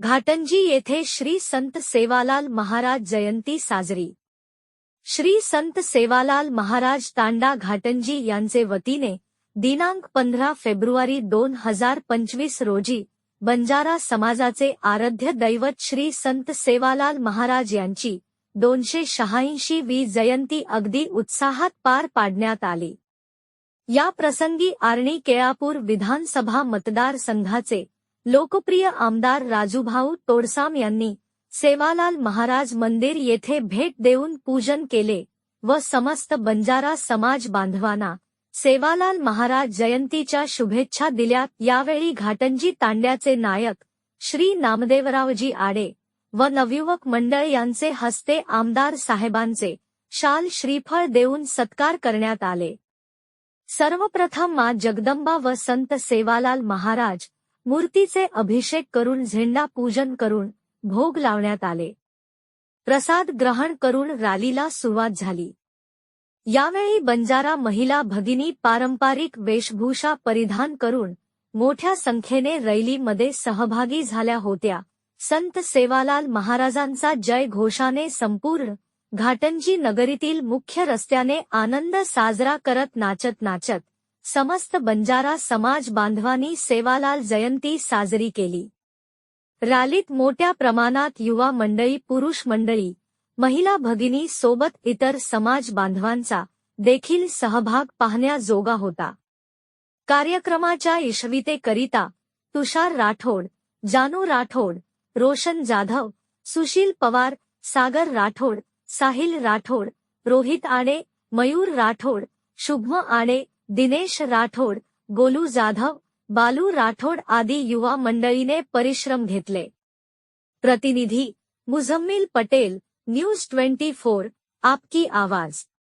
घाटंजी येथे श्री संत सेवालाल महाराज जयंती साजरी. श्री संत सेवालाल महाराज तांडा घाटंजी यांचे वतीने दिनांक पंधरा फेब्रुवारी दोन हजार पंचवीस रोजी बंजारा समाजाचे आराध्य दैवत श्री संत सेवालाल महाराज यांची दोनशे शहाऐंशी वी जयंती अगदी उत्साहात पार पाडण्यात आली. या प्रसंगी आर्णी केळापूर विधानसभा मतदारसंघाचे लोकप्रिय आमदार राजूभाऊ तोडसाम यांनी सेवालाल महाराज मंदिर येथे भेट देऊन पूजन केले व समस्त बंजारा समाज बांधवांना सेवालाल महाराज जयंतीच्या शुभेच्छा दिल्या. यावेळी घाटंजी तांड्याचे नायक श्री नामदेवरावजी आडे व नवयुवक मंडळ यांचे हस्ते आमदार साहेबांचे शाल श्रीफळ देऊन सत्कार करण्यात आले. सर्वप्रथम मा जगदंबा व संत सेवालाल महाराज मूर्तीचे अभिषेक करून झेंडा पूजन करून भोग लावण्यात आले. प्रसाद ग्रहण करून रॅलीला सुरुवात झाली. यावेळी बंजारा महिला भगिनी पारंपरिक वेशभूषा परिधान करून मोठ्या संख्येने रैलीमध्ये सहभागी झाल्या होत्या. संत सेवालाल महाराजांचा जय घोषाने संपूर्ण घाटंजी नगरीतील मुख्य रस्त्याने आनंद साजरा करत नाचत नाचत समस्त बंजारा समाज बांधवांनी सेवालाल जयंती साजरी केली. रॅलीत मोठ्या प्रमाणात युवा मंडळी पुरुष मंडळी महिला भगिनी सोबत इतर समाज बांधवांचा देखील सहभाग पाहण्याजोगा होता. कार्यक्रमाच्या यशवितेकरिता तुषार राठोड जानू राठोड रोशन जाधव सुशील पवार सागर राठोड साहिल राठोड रोहित आणे मयूर राठोड शुभम आणे दिनेश राठोड गोलू जाधव बालू राठोड आदी युवा मंडळीने परिश्रम घेतले. प्रतिनिधी Muzammil Patel news twenty four आपकी आवाज.